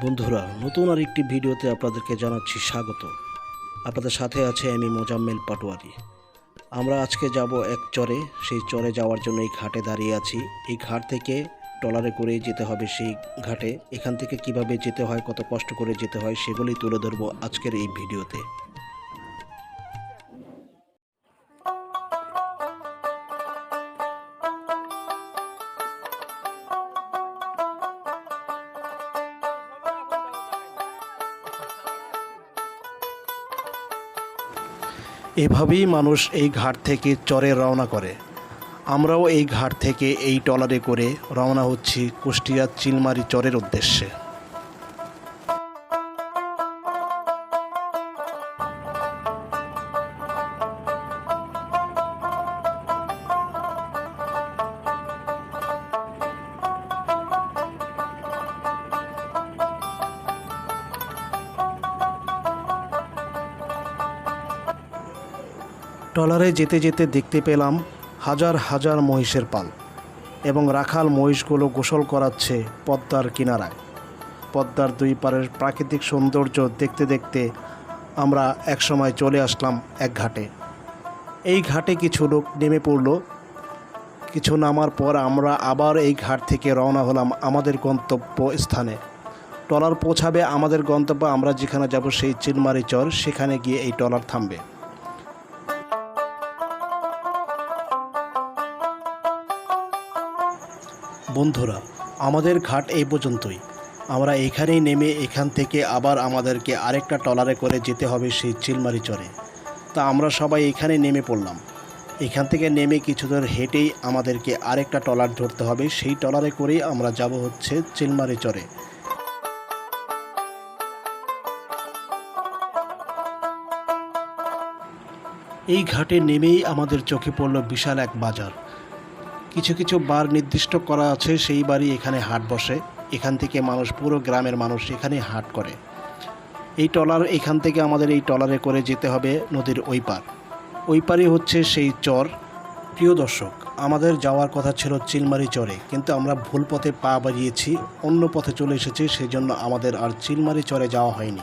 বন্ধুরা, নতুন আর একটি ভিডিওতে আপনাদেরকে জানাচ্ছি স্বাগত। আপনাদের সাথে আছে আমি মোজাম্মেল পাটোয়ারি। আমরা আজকে যাব এক চরে, সেই চরে যাওয়ার জন্য এই ঘাটে দাঁড়িয়ে আছি। এই ঘাট থেকে ট্রলারে করে যেতে হবে সেই ঘাটে। এখান থেকে কীভাবে যেতে হয়, কত কষ্ট করে যেতে হয় সেগুলি তুলে ধরবো আজকের এই ভিডিওতে। এভাবেই মানুষ এই ঘাট থেকে চরে রওনা করে। আমরাও এই ঘাট থেকে এই টলারে করে রওনা হচ্ছি কুষ্টিয়া চিলমারি চরের উদ্দেশ্যে। ট্রলারে যেতে যেতে দেখতে পেলাম হাজার হাজার মহিষের পাল এবং রাখাল মহিষগুলো গোসল করাচ্ছে পদ্মার কিনারায়। পদ্মার দুই পারের প্রাকৃতিক সৌন্দর্য দেখতে দেখতে আমরা একসময় চলে আসলাম এক ঘাটে। এই ঘাটে কিছু লোক নেমে পড়ল। কিছু নামার পর আমরা আবার এই ঘাট থেকে রওনা হলাম আমাদের গন্তব্য স্থানে। ট্রলার পৌঁছাবে আমাদের গন্তব্য, আমরা যেখানে যাব সেই চিলমারি চর, সেখানে গিয়ে এই ট্রলার থামবে। বন্ধুরা, আমাদের ঘাট এই পর্যন্তই। আমরা এখানেই নেমে এখান থেকে আবার আমাদেরকে আরেকটা ট্রলারে করে যেতে হবে সেই চিলমারি চরে। তা আমরা সবাই এখানে নেমে পড়লাম। এখান থেকে নেমে কিছু দূর হেঁটেই আমাদেরকে আরেকটা ট্রলার ধরতে হবে। সেই ট্রলারে করেই আমরা যাব হচ্ছে চিলমারি চরে। এই ঘাটে নেমেই আমাদের চোখে পড়ল বিশাল এক বাজার। কিছু কিছু বার নির্দিষ্ট করা আছে, সেই বারই এখানে হাট বসে। এখান থেকে মানুষ, পুরো গ্রামের মানুষ এখানে হাট করে। এই ট্রলার এখান থেকে আমাদের এই ট্রলারে করে যেতে হবে নদীর ওই পার ওই পারই হচ্ছে সেই চর। প্রিয় দর্শক, আমাদের যাওয়ার কথা ছিল চিলমারি চরে, কিন্তু আমরা ভুল পথে পা বাড়িয়েছি, অন্য পথে চলে এসেছি সেই জন্য আমাদের আর চিলমারি চরে যাওয়া হয়নি।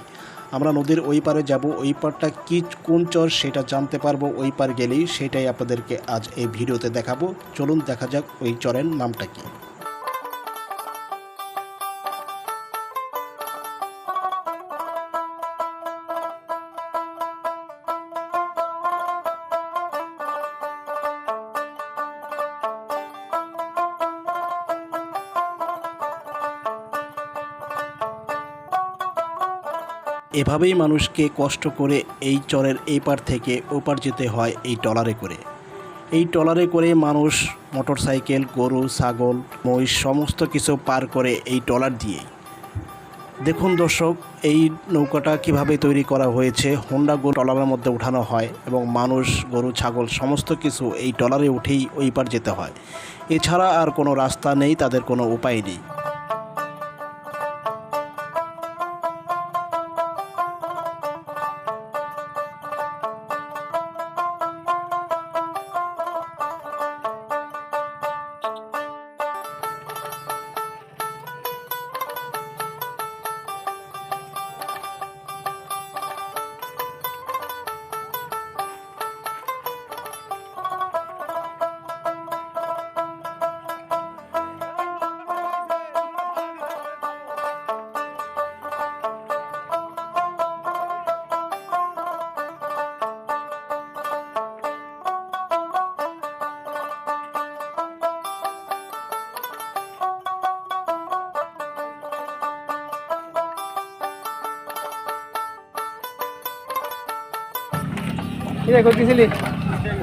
আমরা নদীর ওই পারে যাব, ওই পারটা কি কোন চর সেটা জানতে পারব, ওই পার গেলেই সেটাই আপনাদেরকে আজ এই ভিডিওতে দেখাবো। চলুন দেখা যাক ওই চরের নামটা কি। এভাবেই মানুষকে কষ্ট করে এই চরের এই পার থেকে ওপার যেতে হয় এই ট্রলারে করে। এই ট্রলারে করে মানুষ মোটরসাইকেল, গরু, ছাগল, মহিষ সমস্ত কিছু পার করে এই ট্রলার দিয়েই। দেখুন দর্শক, এই নৌকাটা কীভাবে তৈরি করা হয়েছে, হোন্ডা গো ট্রলারের মধ্যে উঠানো হয় এবং মানুষ, গরু, ছাগল সমস্ত কিছু এই ট্রলারে উঠেই ওই পার যেতে হয়। এছাড়া আর কোনো রাস্তা নেই, তাদের কোনো উপায় নেই।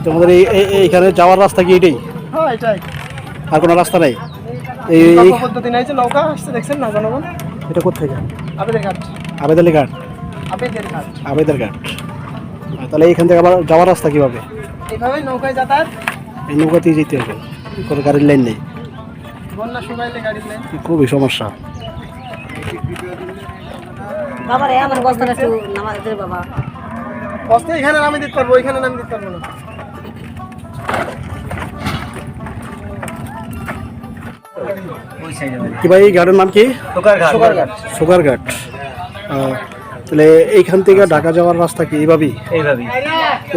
তোমাদের এই এই- এইখানে যাওয়ার রাস্তা কি এটাই? হ্যাঁ এটাই। আর কোনো রাস্তা নাই? এই এই- নৌকা পদ্ধতি নাই যে নৌকা আসছে দেখছেন না জনগণ? এটা কোথেকে আবেদের ঘাট। আবেদালি ঘাট? আবেদের ঘাট। আবেদার ঘাট। তাহলে এইখান থেকে আবার যাওয়ার রাস্তা কীভাবে? এইভাবেই নৌকায় যাতায়াত? এই নৌকাতেই যেতে হবে। কোনো গাড়ির লাইন নেই। বন্যা শুকাইলে খুবই সমস্যা। বাবা রে আমার বস্তাটা একটু নামাজ দে বাবা। বস্তা এখানে নামি দিতে পারব ওইখানে নামি দিতে পারব না। কি ভাই এই ঘাটের নাম কি? সুগারঘাট তাহলে এইখান থেকে ঢাকা যাওয়ার রাস্তা কি? এইভাবেই?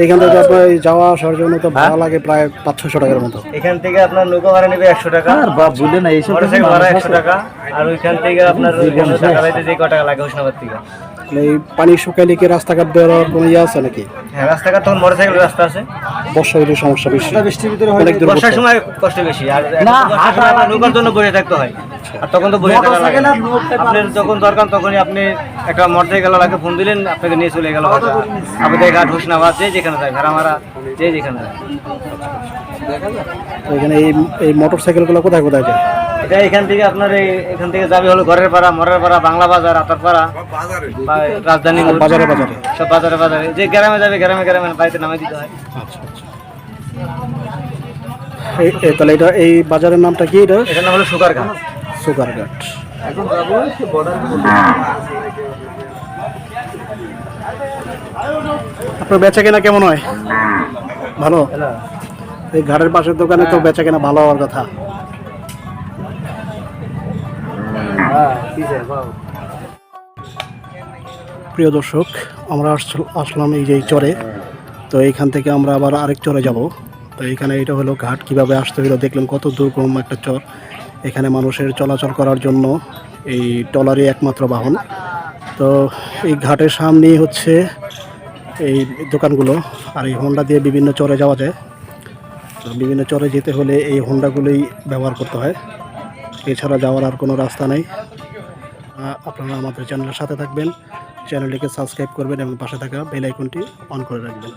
এইখান থেকে আপনার যাওয়া আসার জন্য তো ভাড়া লাগে প্রায় পাঁচ ছশো টাকার মতো। এখান থেকে আপনার নৌকা ভাড়া নেবে একশো টাকা। আর বাপ বুঝলে না এইসব ভাড়া একশো টাকা। আর ওইখান থেকে আপনার টাকা যে ক টাকা লাগে হোসনাবাদ থেকে। এই পানি শুকাইলে কি রাস্তাঘাট বেরোয়ার কোনো ইয়ে আছে নাকি? হ্যাঁ রাস্তাঘাট তখন মোটরসাইকেল রাস্তা আছে। বর্ষা সমস্যা বেশি। বৃষ্টির ভিতরে অনেক বর্ষার সময় কষ্ট বেশি আর নৌকার জন্য বসে থাকতে হয়। আর তখন তো বসে থাকা লাগে। আপনার যখন দরকার তখনই আপনি একটা মোটরসাইকেল লাগে ফোন দিলেন আপনাকে নিয়ে চলে গেল ঘাট হোসনাবাদ যে যেখানে যায় ভেড়ামারা যে যেখানে যায়। তো এখানে এই এই কোথায় কোথায় যায়? এটা এখান থেকে আপনার এই এখান থেকে যাবে হলো ঘরের পাড়া মরের পাড়া বাংলা বাজার আতার পাড়া রাজধানী বাজারে বাজারে। সব বাজারে বাজারে। যে গ্রামে যাবে গ্রামে গ্রামে বাড়িতে নামে দিতে হয়। আচ্ছা আচ্ছা। তাহলে এটা এই বাজারের নামটা কি এটা? এটার নাম হলো সুগার ঘাট। সুগারঘাট আপনার বেচা কেনা কেমন হয়? ভালো? এই ঘাটের পাশের দোকানে তো বেচা কেনা ভালো হওয়ার কথা। প্রিয় দর্শক, আমরা আসলাম এই যে চরে। তো এইখান থেকে আমরা আবার আরেক চরে যাব। তো এখানে এটা হলো ঘাট, কীভাবে আসতে হলো দেখলাম কত দুর্গম একটা চর। এখানে মানুষের চলাচল করার জন্য এই টলারই একমাত্র বাহন। তো এই ঘাটের সামনেই হচ্ছে এই দোকানগুলো, আর এই হোন্ডা দিয়ে বিভিন্ন চরে যাওয়া যায়। তো বিভিন্ন চরে যেতে হলে এই হোন্ডাগুলোই ব্যবহার করতে হয়। এছাড়া যাওয়ার আর কোনো রাস্তা নেই। আপনারা আমাদের চ্যানেলের সাথে থাকবেন। চ্যানেলটিকে সাবস্ক্রাইব করবেন এবং পাশে থাকা বেল আইকনটি অন করে রাখবেন।